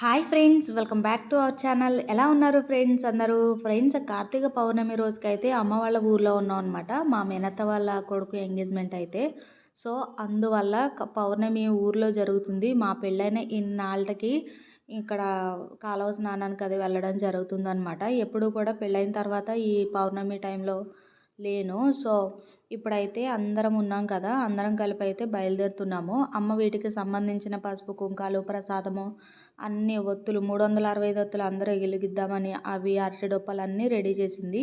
Hi friends welcome back to our channel. ఎలా ఉన్నారు friends? అందరూ ఫ్రెండ్స్ కార్తీక పౌర్ణమి రోజుకైతే అమ్మ వాళ్ళ ఊర్లో ఉన్నాం అనమాట మా మేనత్త వాళ్ళ కొడుకు ఎంగేజ్మెంట్ అయితే. సో అందువల్ల పౌర్ణమి ఊర్లో జరుగుతుంది. మా పెళ్ళైన ఇన్నాళ్ళకి ఇక్కడ కాలువ స్నానానికి అది వెళ్ళడం జరుగుతుందనమాట ఎప్పుడు కూడా పెళ్ళైన తర్వాత ఈ పౌర్ణమి టైంలో లేను. సో ఇప్పుడైతే అందరం ఉన్నాం కదా అందరం కలిపి అయితే బయలుదేరుతున్నాము. అమ్మ వీటికి సంబంధించిన పసుపు కుంకాలు ప్రసాదము అన్ని ఒత్తులు మూడు వందల అరవై ఐదు ఒత్తులు అందరూ వెలిగిద్దామని అవి అరటి డొప్పలు అన్నీ రెడీ చేసింది.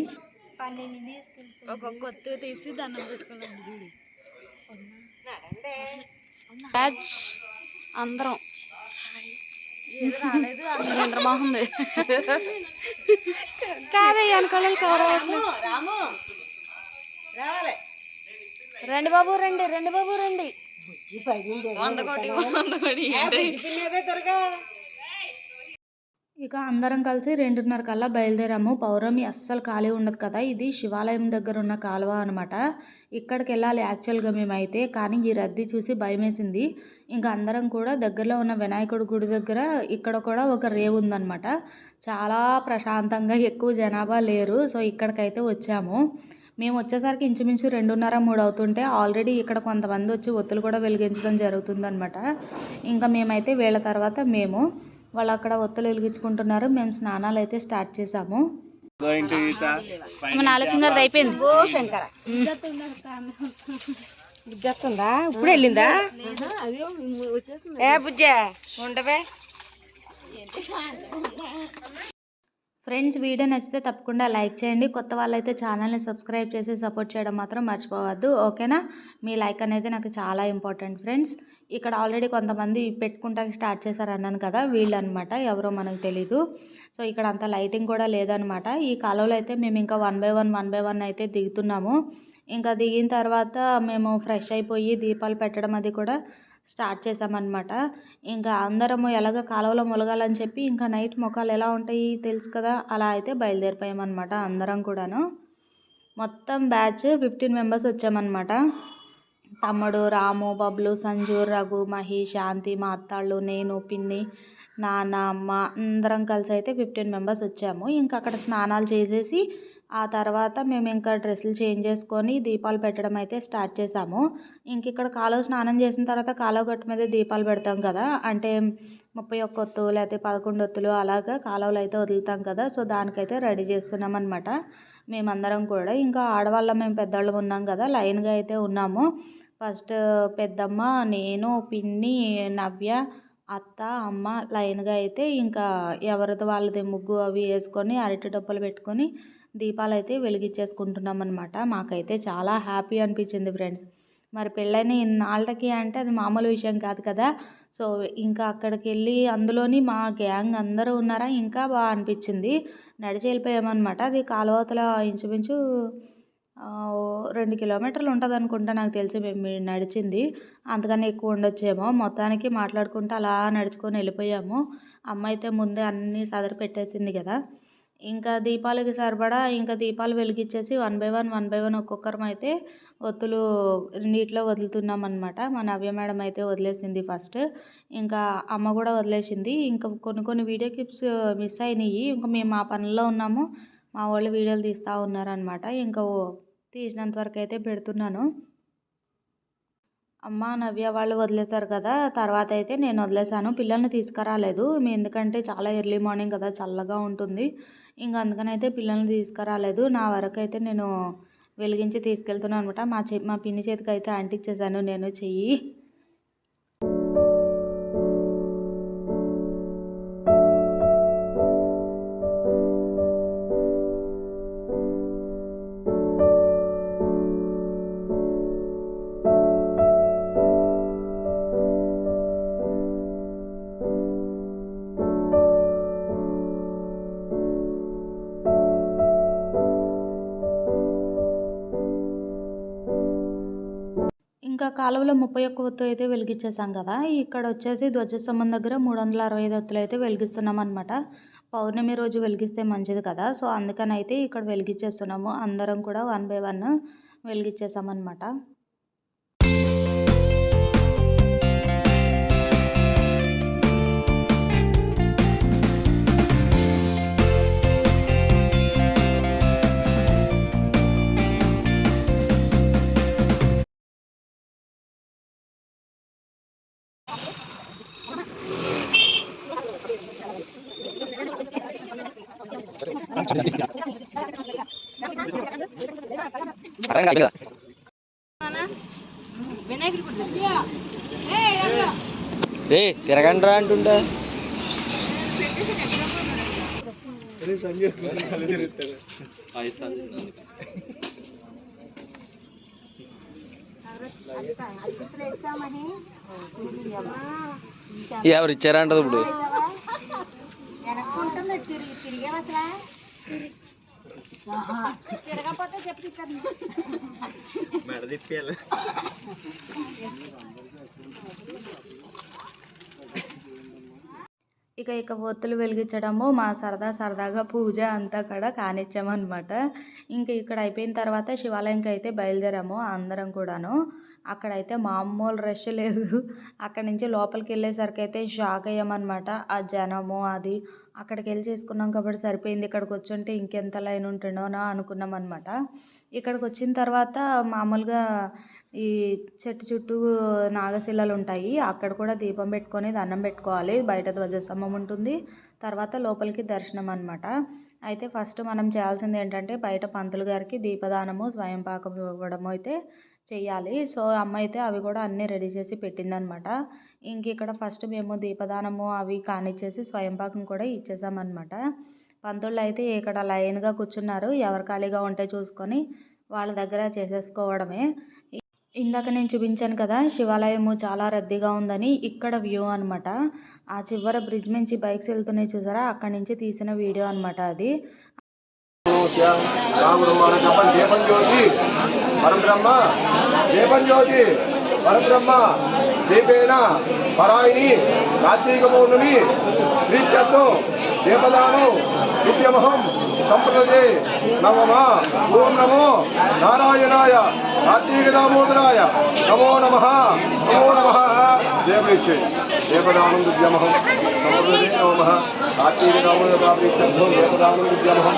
ఒక్కొక్క ఒత్తు తీసి దండం పెట్టుకోవాలి చూడు. బ్యాచ్ అందరం. ఏది రాలేదు చంద్రమోహన్ కాదే వెనకాల రాము రావాలి. రండి బాబు రండి రండి బాబు రండి. వంద కోటి వంద కోటి త్వరగా ఇక అందరం కలిసి రెండున్నర కల్లా బయలుదేరాము. పౌర్ణమి అస్సలు ఖాళీ ఉండదు కదా. ఇది శివాలయం దగ్గర ఉన్న కాలువ అనమాట ఇక్కడికి వెళ్ళాలి యాక్చువల్గా మేమైతే. కానీ ఈ రద్దీ చూసి భయమేసింది. ఇంకా అందరం కూడా దగ్గరలో ఉన్న వినాయకుడి గుడి దగ్గర ఇక్కడ కూడా ఒక రేవు ఉందన్నమాట. చాలా ప్రశాంతంగా ఎక్కువ జనాభా లేరు. సో ఇక్కడికైతే వచ్చాము. మేము వచ్చేసరికి ఇంచుమించు రెండున్నర మూడు అవుతుంటే ఆల్రెడీ ఇక్కడ కొంతమంది వచ్చి ఒత్తులు కూడా వెలిగించడం జరుగుతుందన్నమాట. ఇంకా మేమైతే వీళ్ళ తర్వాత మేము. వాళ్ళు అక్కడ ఒత్తులు వెలిగించుకుంటున్నారు. మేము స్నానాలు అయితే స్టార్ట్ చేసాము. నాలుగు గారిది అయిపోయింది. ఓ శంకర. బుజ్జొస్తుందా ఇప్పుడు వెళ్ళిందా? ఏ బుజ్జ ఉండవే. ఫ్రెండ్స్ వీడియో నచ్చితే తప్పకుండా లైక్ చేయండి. కొత్త వాళ్ళైతే ఛానల్ని సబ్స్క్రైబ్ చేసి సపోర్ట్ చేయడం మాత్రం మర్చిపోవద్దు. ఓకేనా? మీ లైక్ అనేది నాకు చాలా ఇంపార్టెంట్ ఫ్రెండ్స్. ఇక్కడ ఆల్రెడీ కొంతమంది పెట్టుకుంటానికి స్టార్ట్ చేశారు అన్నాను కదా వీళ్ళు అనమాట ఎవరో మనకు తెలీదు. సో ఇక్కడ అంత లైటింగ్ కూడా లేదనమాట. ఈ కాలువలో అయితే మేము ఇంకా one by one one by one అయితే దిగుతున్నాము. ఇంకా దిగిన తర్వాత మేము ఫ్రెష్ అయిపోయి దీపాలు పెట్టడం అది కూడా స్టార్ట్ చేసామన్నమాట ఇంకా అందరము ఎలాగ కాలువలో ములగాలని చెప్పి ఇంకా నైట్ ముఖాలు ఎలా ఉంటాయి తెలుసు కదా అలా అయితే బయలుదేరిపోయామన్నమాట అందరం కూడాను. మొత్తం బ్యాచ్ ఫిఫ్టీన్ మెంబర్స్ వచ్చామన్నమాట. తమ్ముడు రాము బబ్లు సంజు రఘు మహి శాంతి మా అత్తాళ్ళు నేను పిన్ని నాన్న అమ్మ అందరం కలిసి అయితే ఫిఫ్టీన్ మెంబర్స్ వచ్చాము. ఇంకా అక్కడ స్నానాలు చేసేసి ఆ తర్వాత మేము ఇంకా డ్రెస్సులు చేంజ్ చేసుకొని దీపాలు పెట్టడం అయితే స్టార్ట్ చేసాము ఇంక ఇక్కడ కాలువ స్నానం చేసిన తర్వాత కాలువ గట్టు మీద దీపాలు పెడతాం కదా అంటే ముప్పై ఒక్క ఒత్తు లేకపోతే పదకొండు ఒత్తులు అలాగా కాలువలు అయితే వదులుతాం కదా సో దానికైతే రెడీ చేస్తున్నాం అనమాట మేమందరం కూడా. ఇంకా ఆడవాళ్ళం మేము పెద్దవాళ్ళం ఉన్నాం కదా లైన్గా అయితే ఉన్నాము. ఫస్ట్ పెద్దమ్మ నేను పిన్ని నవ్య అత్త అమ్మ లైన్గా అయితే ఇంకా ఎవరిది వాళ్ళది ముగ్గు అవి వేసుకొని అరటి డబ్బలు పెట్టుకొని దీపాలు అయితే వెలిగించేసుకుంటున్నాం అనమాట మాకైతే చాలా హ్యాపీ అనిపించింది ఫ్రెండ్స్. మరి పెళ్ళైన ఇన్నాళ్ళకి అంటే అది మామూలు విషయం కాదు కదా. సో ఇంకా అక్కడికి వెళ్ళి అందులోని మా గ్యాంగ్ అందరూ ఉన్నారా? ఇంకా బాగా అనిపించింది. నడిచి వెళ్ళిపోయామన్నమాట. అది కాలువతల ఇంచుమించు రెండు కిలోమీటర్లు ఉంటుంది అనుకుంటా నాకు తెలిసి మేము నడిచింది. అంతకన్నా ఎక్కువ ఉండొచ్చేమో. మొత్తానికి మాట్లాడుకుంటూ అలా నడుచుకొని వెళ్ళిపోయాము. అమ్మ అయితే ముందే అన్నీ సదరు పెట్టేసింది కదా. ఇంకా దీపాలకి సరిపడా ఇంకా దీపాలు వెలిగించేసి one by one one by one ఒక్కొక్కరం అయితే ఒత్తులు నీటిలో వదులుతున్నాం అనమాట మా నవ్య మేడం అయితే వదిలేసింది ఫస్ట్. ఇంకా అమ్మ కూడా వదిలేసింది. ఇంకా కొన్ని కొన్ని వీడియో క్లిప్స్ మిస్ అయినాయి ఇంకా మేము మా పనుల్లో ఉన్నాము. మా వాళ్ళు వీడియోలు తీస్తూ ఉన్నారనమాట ఇంకా తీసినంత వరకు అయితే పెడుతున్నాను. అమ్మ నవ్య వాళ్ళు వదిలేశారు కదా తర్వాత అయితే నేను వదిలేశాను. పిల్లల్ని తీసుకురాలేదు. మీ- ఎందుకంటే చాలా ఎర్లీ మార్నింగ్ కదా చల్లగా ఉంటుంది. ఇంకా అందుకని అయితే పిల్లల్ని తీసుకురాలేదు. నా వరకు అయితే నేను వెలిగించి తీసుకెళ్తున్నాను అనమాట మా చె మా పిన్ని చేతికి అయితే అంటించేసాను నేను చెయ్యి. ఇంకా కాలువలో ముప్పై ఒక్క ఒత్తు అయితే వెలిగించేసాం కదా. ఇక్కడ వచ్చేసి ధ్వజస్తంభం దగ్గర మూడు వందల అరవై ఐదు ఒత్తులు అయితే వెలిగిస్తున్నాం అనమాట పౌర్ణమి రోజు వెలిగిస్తే మంచిది కదా. సో అందుకని అయితే ఇక్కడ వెలిగించేస్తున్నాము. అందరం కూడా వన్ బై వన్ వెలిగించేసామన్నమాట ఏ తిరగండ్రా అంటుంటా ఎవరు ఇచ్చారంటది ఇప్పుడు ఇక ఇక ఒత్తులు వెలిగించడము మా సరదా సరదాగా పూజ అంతా కూడా కానిచ్చామన్నమాట. ఇంక ఇక్కడ అయిపోయిన తర్వాత శివాలయంకి అయితే బయలుదేరాము అందరం కూడాను. అక్కడైతే మామూలు రష్ లేదు. అక్కడి నుంచి లోపలికి వెళ్ళేసరికి అయితే షాక్ అయ్యామన్నమాట. ఆ జనము అది అక్కడికి వెళ్ళి చేసుకున్నాం కాబట్టి సరిపోయింది. ఇక్కడికి వచ్చుంటే ఇంకెంత లైన్ ఉంటుండోనా అనుకున్నాం అనమాట ఇక్కడికి వచ్చిన తర్వాత మామూలుగా ఈ చెట్టు చుట్టూ నాగశిలలు ఉంటాయి. అక్కడ కూడా దీపం పెట్టుకొని దండం పెట్టుకోవాలి. బయట ధ్వజస్తంభం ఉంటుంది. తర్వాత లోపలికి దర్శనం అనమాట అయితే ఫస్ట్ మనం చేయాల్సింది ఏంటంటే బయట పంతులు గారికి దీపదానము స్వయం పాకం ఇవ్వడం అయితే చెయ్యాలి. సో అమ్మ అయితే అవి కూడా అన్నీ రెడీ చేసి పెట్టిందనమాట. ఇంక ఇక్కడ ఫస్ట్ మేము దీపదానము అవి కానిచ్చేసి స్వయంపాకం కూడా ఇచ్చేసామన్నమాట పంతుళ్ళు అయితే ఇక్కడ లైన్గా కూర్చున్నారు. ఎవరు ఖాళీగా ఉంటే చూసుకొని వాళ్ళ దగ్గర చేసేసుకోవడమే. ఇందాక నేను చూపించాను కదా శివాలయము చాలా రద్దీగా ఉందని ఇక్కడ వ్యూ అనమాట. ఆ చివర బ్రిడ్జ్ నుంచి బైక్స్ వెళ్తున్నాయి చూసారా? అక్కడి నుంచి తీసిన వీడియో అనమాట అది. రామబ్రహ్మాన చెప్పండి దీపం జ్యోతి పరబ్రహ్మ దీపం జ్యోతి పరబ్రహ్మ దీపేన పరాయిని కార్తీక పౌర్ణమి ప్రీత్యర్థం దీపదానం నిత్యమహం సంప్రదే నమమ ఓం నమో నారాయణాయ కార్తీక దామోదరాయ నమో నమ నమో నమ దేవరిచ్చే దేవదానం విద్యమహం సంప్రదే నమ కార్తీక దామోదర ప్రీత్యర్థం దీపదానం విద్యమహం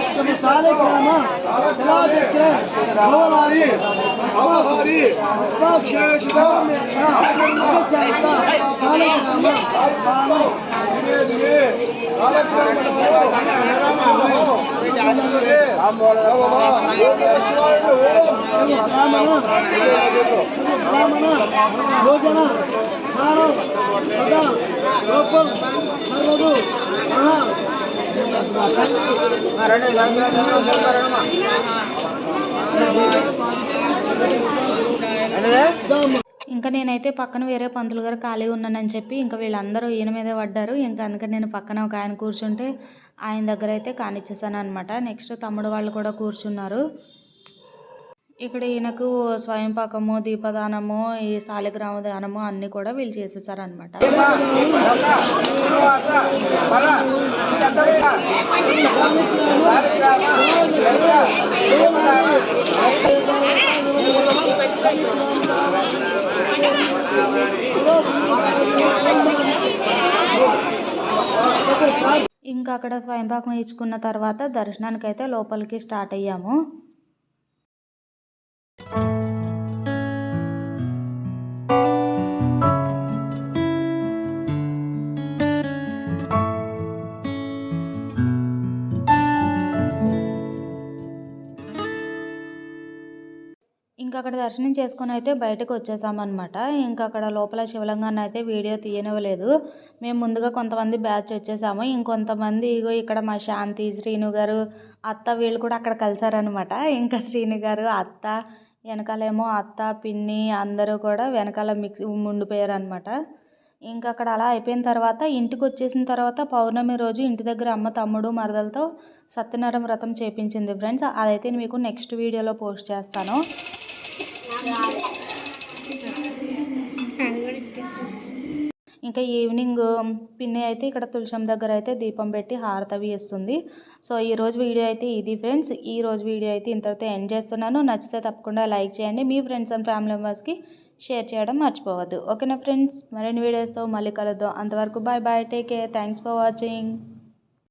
నారాయణ కార్తీక మాస మాస దీప స్వరూపం గోముఖు దీపదానం చెప్పలే ప్రీత్యర్థం శాలిగ్రామ శిలాచక్ర గోలారి అమహారి శాలిగ్రామ బ్రాహ్మణ భోజన ధారం సదా రూపం సర్వదు మహా ఇంకా నేనైతే పక్కన వేరే పంతులు గారు ఖాళీ ఉన్నానని చెప్పి ఇంకా వీళ్ళందరూ ఈయన మీదే పడ్డారు. ఇంకా అందుకని నేను పక్కన ఒక ఆయన కూర్చుంటే ఆయన దగ్గర అయితే కానిచ్చేసాను అనమాట నెక్స్ట్ తమ్ముడు వాళ్ళు కూడా కూర్చున్నారు. ఇక్కడ ఈయనకు స్వయం పాకము దీపదానము ఈ శాలిగ్రామ దానము అన్ని కూడా వీళ్ళు చేసేసారనమాట ఇంకా అక్కడ స్వయంపాకం ఇచ్చుకున్న తర్వాత దర్శనానికి అయితే లోపలికి స్టార్ట్ అయ్యాము. ఇంకా అక్కడ దర్శనం చేసుకొని అయితే బయటకు వచ్చేసామన్నమాట. ఇంకా అక్కడ లోపల శివలింగాన్ని అయితే వీడియో తీయనివ్వలేదు. మేము ముందుగా కొంతమంది బ్యాచ్ వచ్చేసాము. ఇంకొంతమంది ఇగో ఇక్కడ మా శాంతి శ్రీను గారు అత్త వీళ్ళు కూడా అక్కడ కలిసారనమాట ఇంకా శ్రీను గారు అత్త వెనకాలేమో అత్త పిన్ని అందరూ కూడా వెనకాల మిక్స్ ముండిపోయారనమాట అనమాట ఇంకా అక్కడ అలా అయిపోయిన తర్వాత ఇంటికి వచ్చేసిన తర్వాత పౌర్ణమి రోజు ఇంటి దగ్గర అమ్మ తమ్ముడు మరదలతో సత్యనారాయణ వ్రతం చేపించింది. ఫ్రెండ్స్ అదైతే మీకు నెక్స్ట్ వీడియోలో పోస్ట్ చేస్తాను. ఇంకా ఈవినింగ్ పిన్ని అయితే ఇక్కడ తులసం దగ్గర అయితే దీపం పెట్టి హారతవి ఇస్తుంది సో ఈరోజు వీడియో అయితే ఇది ఫ్రెండ్స్. ఈరోజు వీడియో అయితే ఇంతటితో ఎండ్ చేస్తున్నాను. నచ్చితే తప్పకుండా లైక్ చేయండి. మీ ఫ్రెండ్స్ అండ్ ఫ్యామిలీ మెంబర్స్కి షేర్ చేయడం మర్చిపోవద్దు. ఓకేనా ఫ్రెండ్స్? మరిన్ని వీడియోస్తో మళ్ళీ కలుద్దాం. అంతవరకు bye bye. Take care. Thanks for watching.